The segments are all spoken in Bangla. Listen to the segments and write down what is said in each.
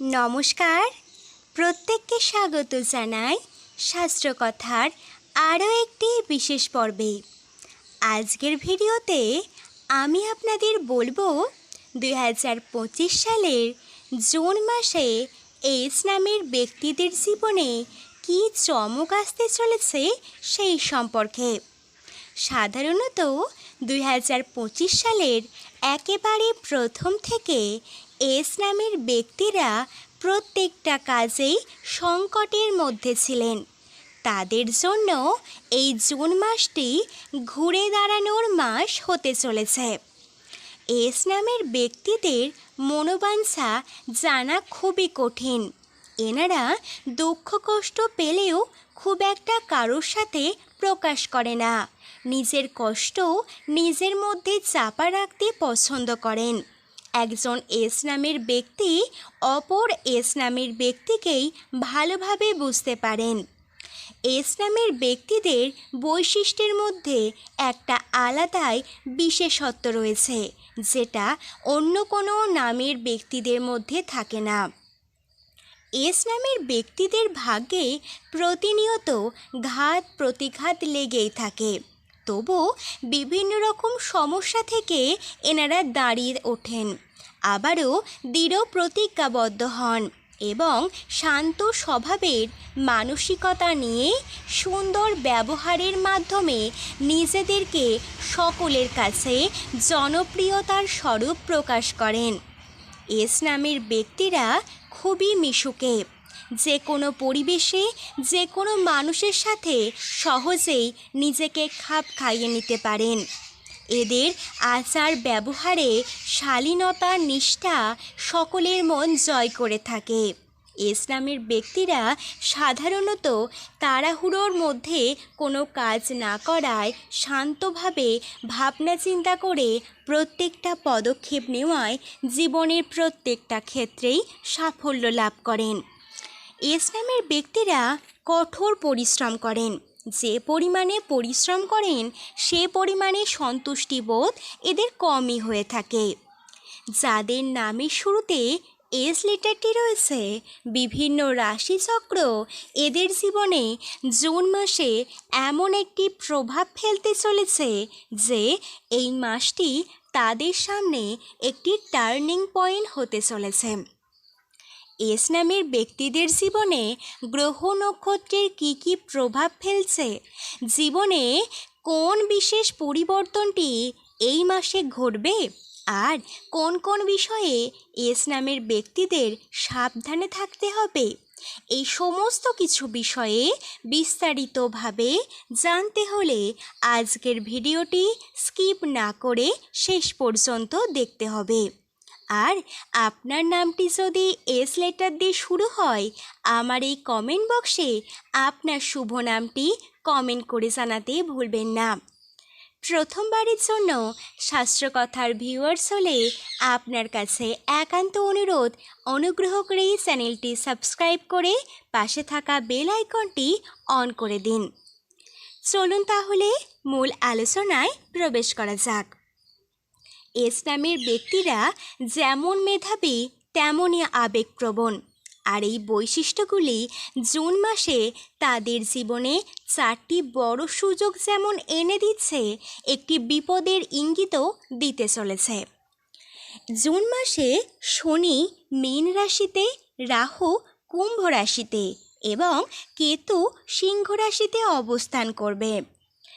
নমস্কার। প্রত্যেককে স্বাগত জানাই শাস্ত্রকথার আরও একটি বিশেষ পর্বে। আজকের ভিডিওতে আমি আপনাদের বলব, দুই হাজার পঁচিশ সালের জুন মাসে এস নামের ব্যক্তিদের জীবনে কী চমক আসতে চলেছে সেই সম্পর্কে। সাধারণত দুই হাজার পঁচিশ সালের একেবারে প্রথম থেকে এস নামের ব্যক্তিরা প্রত্যেকটা কাজেই সংকটের মধ্যে ছিলেন। তাদের জন্য এই জুন মাসটি ঘুরে দাঁড়ানোর মাস হতে চলেছে। এস নামের ব্যক্তিদের মনোবাঞ্ছা জানা খুবই কঠিন। এনারা দুঃখ কষ্ট পেলেও খুব একটা কারোর সাথে প্রকাশ করে না। নিজের কষ্ট নিজের মধ্যে চাপা রাখতে পছন্দ করেন। একজন এস নামের ব্যক্তি অপর এস নামের ব্যক্তিকেই ভালোভাবে বুঝতে পারেন। এস নামের ব্যক্তিদের বৈশিষ্ট্যের মধ্যে একটা আলাদাই বিশেষত্ব রয়েছে, যেটা অন্য কোনো নামের ব্যক্তিদের মধ্যে থাকে না। এস নামের ব্যক্তিদের ভাগ্যে প্রতিনিয়ত ঘাত প্রতিঘাত লেগেই থাকে। তবু বিভিন্ন রকম সমস্যা থেকে এনারা দাঁড়িয়ে ওঠেন। আবারও দৃঢ় প্রতিজ্ঞাবদ্ধ হন এবং শান্ত স্বভাবের মানসিকতা নিয়ে সুন্দর ব্যবহারের মাধ্যমে নিজেদেরকে সকলের কাছে জনপ্রিয়তার স্বরূপ প্রকাশ করেন। এস নামের ব্যক্তিরা খুবই মিশুকে। যে কোনো পরিবেশে যে কোনো মানুষের সাথে সহজেই নিজেকে খাপ খাইয়ে নিতে পারেন। এদের আচার ব্যবহারে শালীনতা, নিষ্ঠা সকলের মন জয় করে থাকে। ইসলামের ব্যক্তিরা সাধারণত তাড়াহুড়োর মধ্যে কোনো কাজ না করায় শান্তভাবে ভাবনা চিন্তা করে প্রত্যেকটা পদক্ষেপ নেওয়ায় জীবনের প্রত্যেকটা ক্ষেত্রেই সাফল্য লাভ করেন। ইসলামের ব্যক্তিরা কঠোর পরিশ্রম করেন। যে পরিমাণে পরিশ্রম করেন, সে পরিমাণে সন্তুষ্টিবোধ এদের কমই হয়ে থাকে। যাদের নামের শুরুতে এস লেটারটি রয়েছে, বিভিন্ন রাশিচক্র এদের জীবনে জুন মাসে এমন একটি প্রভাব ফেলতে চলেছে যে এই মাসটি তাদের সামনে একটি টার্নিং পয়েন্ট হতে চলেছে। এস নামের ব্যক্তিদের জীবনে গ্রহ নক্ষত্রের কী কী প্রভাব ফেলছে? জীবনে কোন বিশেষ পরিবর্তনটি এই মাসে ঘটবে? আর কোন কোন বিষয়ে এস নামের ব্যক্তিদের সাবধানে থাকতে হবে? এই সমস্ত কিছু বিষয়ে বিস্তারিতভাবে জানতে হলে আজকের ভিডিওটি স্কিপ না করে শেষ পর্যন্ত দেখতে হবে। আর আপনার নামটি যদি এস লেটার দিয়ে শুরু হয়, আমার এই কমেন্ট বক্সে আপনার শুভ নামটি কমেন্ট করে জানাতে ভুলবেন না। প্রথমবারের জন্য শাস্ত্রকথার ভিউয়ার্স হলে আপনার কাছে একান্ত অনুরোধ, অনুগ্রহ করে চ্যানেলটি সাবস্ক্রাইব করে পাশে থাকা বেল আইকনটি অন করে দিন। চলুন তাহলে মূল আলোচনায় প্রবেশ করা যাক। এস নামের ব্যক্তিরা যেমন মেধাবী, তেমনই আবেগপ্রবণ। আর এই বৈশিষ্ট্যগুলি জুন মাসে তাদের জীবনে চারটি বড় সুযোগ যেমন এনে দিচ্ছে, একটি বিপদের ইঙ্গিতও দিতে চলেছে। জুন মাসে শনি মীন রাশিতে, রাহু কুম্ভ রাশিতে এবং কেতু সিংহ রাশিতে অবস্থান করবে।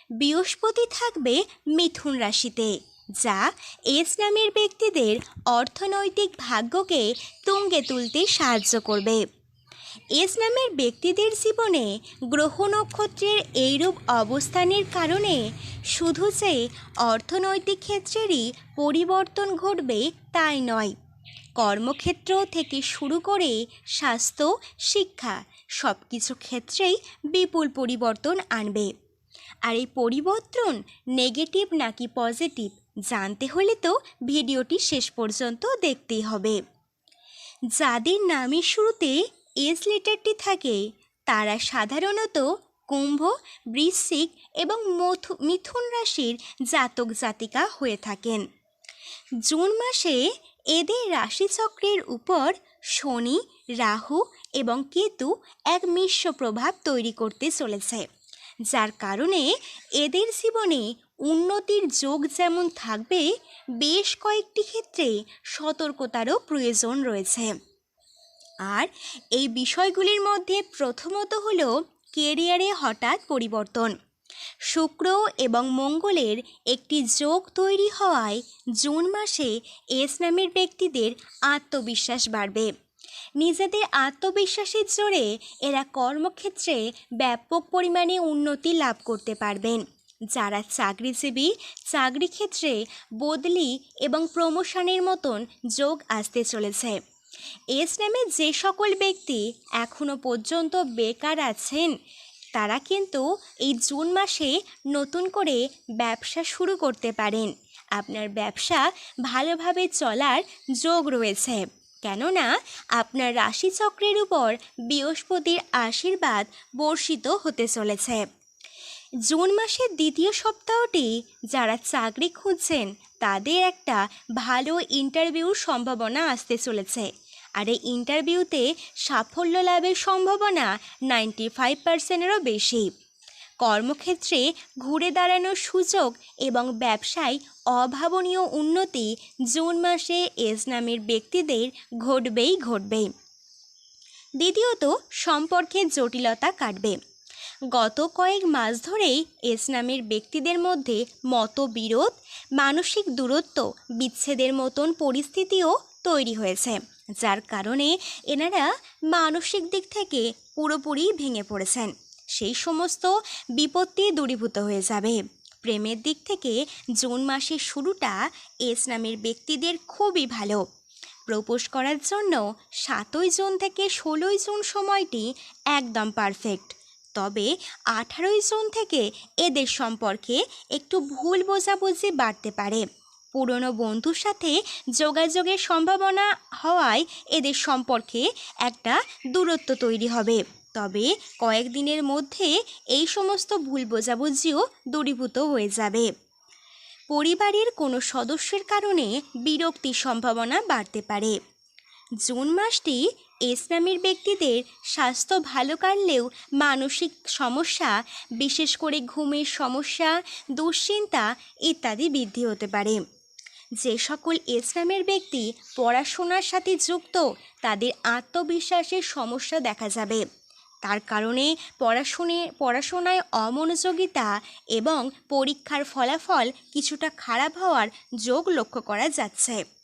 বৃহস্পতি থাকবে মিথুন রাশিতে। যা এস নামের ব্যক্তিদের অর্থনৈতিক ভাগ্যকে তুঙ্গে তুলতে সাহায্য করবে। এস নামের ব্যক্তিদের জীবনে গ্রহ নক্ষত্রের এইরূপ অবস্থানের কারণে শুধু যে অর্থনৈতিক ক্ষেত্রেরই পরিবর্তন ঘটবে তাই নয়, কর্মক্ষেত্র থেকে শুরু করে স্বাস্থ্য, শিক্ষা সব কিছু ক্ষেত্রেই বিপুল পরিবর্তন আনবে। আর এই পরিবর্তন নেগেটিভ নাকি পজিটিভ জানতে হলে তো ভিডিওটি শেষ পর্যন্ত দেখতেই হবে। যাদের নামের শুরুতে এস লেটারটি থাকে, তারা সাধারণত কুম্ভ, বৃশ্চিক এবং মথু, মিথুন রাশির জাতক জাতিকা হয়ে থাকেন। জুন মাসে এদের রাশিচক্রের উপর শনি, রাহু এবং কেতু এক মিশ্র প্রভাব তৈরি করতে চলেছে, যার কারণে এদের জীবনে উন্নতির যোগ যেমন থাকবে, বেশ কয়েকটি ক্ষেত্রে সতর্কতারও প্রয়োজন রয়েছে। আর এই বিষয়গুলির মধ্যে প্রথমত হল কেরিয়ারে হঠাৎ পরিবর্তন। শুক্র এবং মঙ্গলের একটি যোগ তৈরি হওয়ায় জুন মাসে এস নামের ব্যক্তিদের আত্মবিশ্বাস বাড়বে। নিজেদের আত্মবিশ্বাসের জোরে এরা কর্মক্ষেত্রে ব্যাপক পরিমাণে উন্নতি লাভ করতে পারবেন। যারা চাকরিজীবী চাকরি ক্ষেত্রে বদলি এবং প্রমোশনের মতন যোগ আসতে চলেছে। এস নামে যে সকল ব্যক্তি এখনও পর্যন্ত বেকার আছেন, তারা কিন্তু এই জুন মাসে নতুন করে ব্যবসা শুরু করতে পারেন। আপনার ব্যবসা ভালোভাবে চলার যোগ রয়েছে। কেননা, আপনার রাশিচক্রের উপর বৃহস্পতির আশীর্বাদ বর্ষিত হতে চলেছে। জুন মাসের দ্বিতীয় সপ্তাহটি যারা চাকরি খুঁজছেন, তাদের একটা ভালো ইন্টারভিউর সম্ভাবনা আসতে চলেছে। আর এই ইন্টারভিউতে সাফল্য লাভের সম্ভাবনা নাইনটি ফাইভ পার্সেন্টেরও বেশি। কর্মক্ষেত্রে ঘুরে দাঁড়ানোর সুযোগ এবং ব্যবসায় অভাবনীয় উন্নতি জুন মাসে এস নামের ব্যক্তিদের ঘটবেই ঘটবে। দ্বিতীয়ত সম্পর্কে জটিলতা কাটবে। গত কয়েক মাস ধরেই এস নামের ব্যক্তিদের মধ্যে মতবিরোধ, মানসিক দূরত্ব, বিচ্ছেদের মতন পরিস্থিতিও তৈরি হয়েছে, যার কারণে এনারা মানসিক দিক থেকে পুরোপুরি ভেঙে পড়েছেন। সেই সমস্ত বিপত্তি দূরীভূত হয়ে যাবে। প্রেমের দিক থেকে জুন মাসের শুরুটা এস নামের ব্যক্তিদের খুবই ভালো। প্রপোজ করার জন্য সাতই জুন থেকে ষোলোই জুন সময়টি একদম পারফেক্ট। তবে আঠারোই জুন থেকে এদের সম্পর্কে একটু ভুল বোঝাবুঝি বাড়তে পারে। পুরনো বন্ধুর সাথে যোগাযোগের সম্ভাবনা হওয়ায় এদের সম্পর্কে একটা দূরত্ব তৈরি হবে। তবে কয়েকদিনের মধ্যে এই সমস্ত ভুল বোঝাবুঝিও দূরীভূত হয়ে যাবে। পরিবারের কোনো সদস্যের কারণে বিরক্তির সম্ভাবনা বাড়তে পারে। জুন মাসটি এস নামের ব্যক্তিদের স্বাস্থ্য ভালো কাটলেও মানসিক সমস্যা, বিশেষ করে ঘুমের সমস্যা, দুশ্চিন্তা ইত্যাদি বৃদ্ধি হতে পারে। যে সকল ইসলামের ব্যক্তি পড়াশোনার সাথে যুক্ত, তাদের আত্মবিশ্বাসের সমস্যা দেখা যাবে। তার কারণে পড়াশুনে, পড়াশোনায় অমনোযোগিতা এবং পরীক্ষার ফলাফল কিছুটা খারাপ হওয়ার যোগ লক্ষ্য করা যাচ্ছে।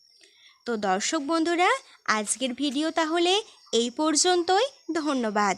তো দর্শক বন্ধুরা আজকের ভিডিও তাহলে এই পর্যন্তই। ধন্যবাদ।